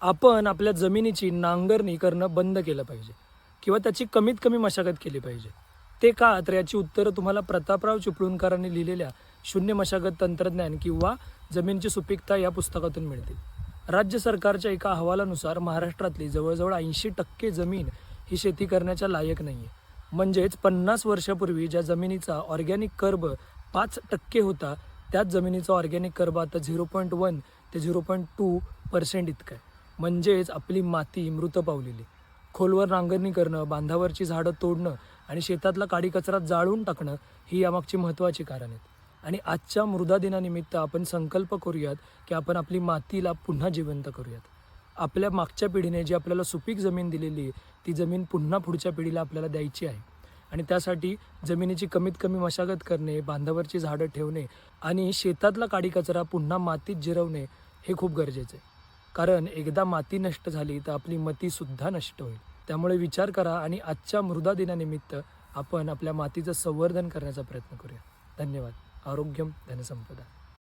आपण आपल्या जमिनीची नांगरणी करणं बंद केलं पाहिजे. किंवा त्याची कमीत कमी मशागत केली पाहिजे. ते का? तर याची उत्तरं तुम्हाला प्रतापराव चिपळूणकरांनी लिहिलेल्या शून्य मशागत तंत्रज्ञान किंवा जमीनची सुपीकता या पुस्तकातून मिळतील. राज्य सरकारच्या एका अहवालानुसार महाराष्ट्रातली जवळजवळ ऐंशी टक्के जमीन ही शेती करण्याच्या लायक नाही आहे म्हणजेच पन्नास वर्षापूर्वी ज्या जमिनीचा ऑर्गॅनिक कर्ब पाच टक्के होता त्याच जमिनीचा ऑर्गॅनिक कर्ब आता झिरो पॉईंट वन ते झिरो पॉईंट टू पर्सेंट इतकं आहे. म्हणजेच आपली माती मृत पावलेली. खोलवर नांगरणी करणं बांधावरची झाडं तोडणं आणि शेतातला काडी कचरा जाळून टाकणं ही यामागची महत्त्वाची कारण आहेत. आणि आजच्या मृदा दिनानिमित्त आपण संकल्प करूयात की आपण आपली मातीला पुन्हा जिवंत करूयात. आपल्या मागच्या पिढीने जी आपल्याला सुपीक जमीन दिलेली आहे ती जमीन पुन्हा पुढच्या पिढीला आपल्याला द्यायची आहे. आणि त्यासाठी जमिनीची कमीत कमी मशागत करणे बांधावरची झाडं ठेवणे आणि शेतातला काडी कचरा पुन्हा मातीत जिरवणे हे खूप गरजेचं आहे. कारण एकदा माती नष्ट झाली तर आपली मतीसुद्धा नष्ट होईल. त्यामुळे विचार करा आणि आजच्या मृदा दिनानिमित्त आपण आपल्या मातीचं संवर्धन करण्याचा प्रयत्न करूया. धन्यवाद. आरोग्यम धनसंपदा.